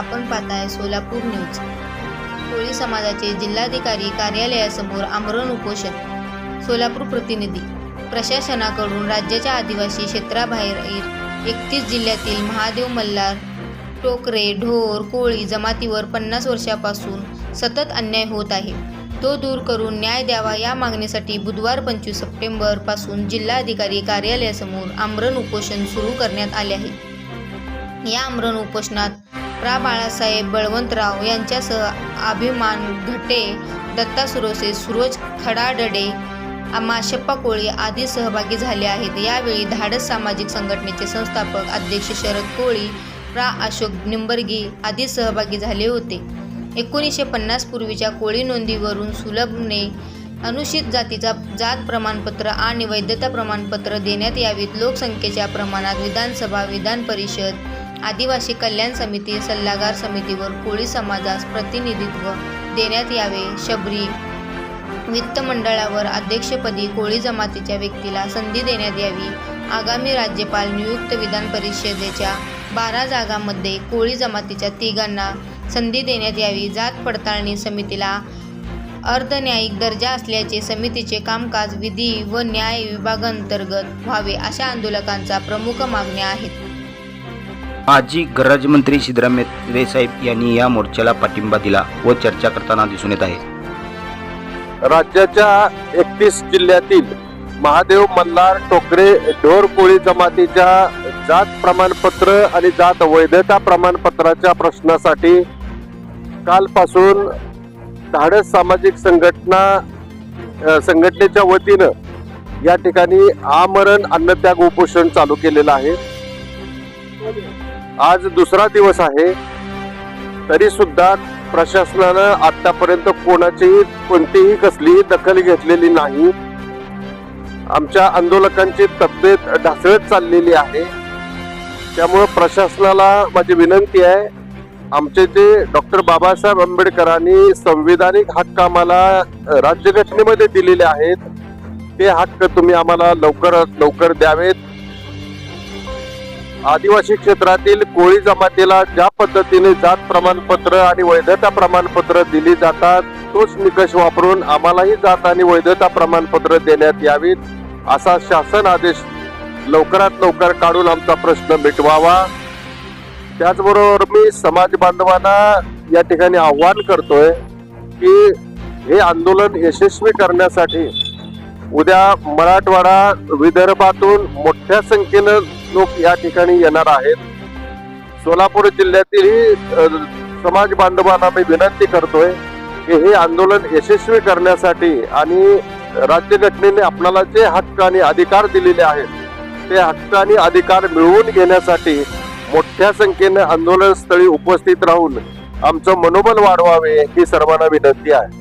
आपण पाहताय सोलापूर न्यूज. कोळी समाजाचे जिल्हाधिकारी कार्यालयासमोर आमरण उपोषण. सोलापूर प्रतिनिधी प्रशासनाकडून राज्याच्या आदिवासी क्षेत्राबाहेर एकतीस जिल्ह्यातील महादेव मल्हार टोकरे ढोर कोळी जमातीवर पन्नास वर्षापासून सतत अन्याय होत आहे. तो दूर करून न्याय द्यावा या मागणीसाठी बुधवार पंचवीस सप्टेंबरपासून जिल्हाधिकारी कार्यालयासमोर आमरण उपोषण सुरू करण्यात आले आहे. या आमरण उपोषणात प्रा बाळासाहेब बळवंतराव यांच्यासह अभिमान घटे दत्ता सुरोसे सुरोज खडाडडे माशप्पा कोळी आदी सहभागी झाले आहेत. यावेळी धाडस सामाजिक संघटनेचे संस्थापक अध्यक्ष शरद कोळी प्रा. अशोक निंबर्गी आदी सहभागी झाले होते. एकोणीसशे पन्नास पूर्वीच्या कोळी नोंदीवरून सुलभने अनुसूचित जातीचा जात प्रमाणपत्र आणि वैधता प्रमाणपत्र देण्यात यावीत. लोकसंख्येच्या प्रमाणात विधानसभा विधान परिषद आदिवासी कल्याण समिती सल्लागार समितीवर कोळी समाजास प्रतिनिधित्व देण्यात यावे. शबरी वित्त मंडळावर अध्यक्षपदी कोळी जमातीच्या व्यक्तीला संधी देण्यात यावी. आगामी राज्यपाल नियुक्त विधान परिषदेच्या बारा जागांमध्ये कोळी जमातीच्या तिघांना संधी देण्यात यावी. जात पडताळणी समितीला अर्धन्यायिक दर्जा असल्याचे समितीचे कामकाज विधी व न्याय विभागांतर्गत व्हावे अशा आंदोलकांचा प्रमुख मागण्या आहेत. माजी गृहराज्यमंत्री सिद्धरामय्या साहेब यांनी या मोर्चाला पाठिंबा दिला व चर्चा करताना दिसून येत आहे. राज्याच्या एकतीस जिल्ह्यातील महादेव मल्हार टोकरे ढोरकोळी जमातीच्या जात प्रमाणपत्र आणि जात वैधता प्रमाणपत्राच्या प्रश्नासाठी कालपासून धाडस सामाजिक संघटना संघटनेच्या वतीनं या ठिकाणी आमरण अन्नत्याग उपोषण चालू केलेलं आहे. आज दुसरा दिवस आहे. तरी सुद्धा प्रशासनानं आतापर्यंत कोणाचीही कोणतीही कसलीही दखल घेतलेली नाही. आमच्या आंदोलकांची तब्येत ढासळत चाललेली आहे. त्यामुळं प्रशासनाला माझी विनंती आहे आमचे जे डॉक्टर बाबासाहेब आंबेडकरांनी संविधानिक हक्क आम्हाला राज्यघटनेमध्ये दिलेले आहेत ते हक्क तुम्ही आम्हाला लवकरात लवकर द्यावेत. आदिवासी क्षेत्रातील कोळी जमातीला ज्या पद्धतीने जात प्रमाणपत्र आणि वैधता प्रमाणपत्र दिली जातात तोच निकष वापरून आम्हालाही जात आणि वैधता प्रमाणपत्र देण्यात यावीत असा शासन आदेश लवकरात लवकर काढून आमचा प्रश्न मिटवावा. त्याचबरोबर मी समाज बांधवांना या ठिकाणी आव्हान करतोय की हे आंदोलन यशस्वी करण्यासाठी उद्या मराठवाडा विदर्भातून मोठ्या संख्येनं लोक या ठिकाणी येणार आहेत. सोलापूर जिल्ह्यातीलही समाज बांधवांना मी विनंती करतोय की हे आंदोलन यशस्वी करण्यासाठी आणि राज्यघटनेने आपल्याला जे हक्क आणि अधिकार दिलेले आहेत ते हक्क आणि अधिकार मिळवून घेण्यासाठी मोठ्या संख्येने आंदोलन स्थळी उपस्थित राहून आमचं मनोबल वाढवावे ही सर्वांना विनंती आहे.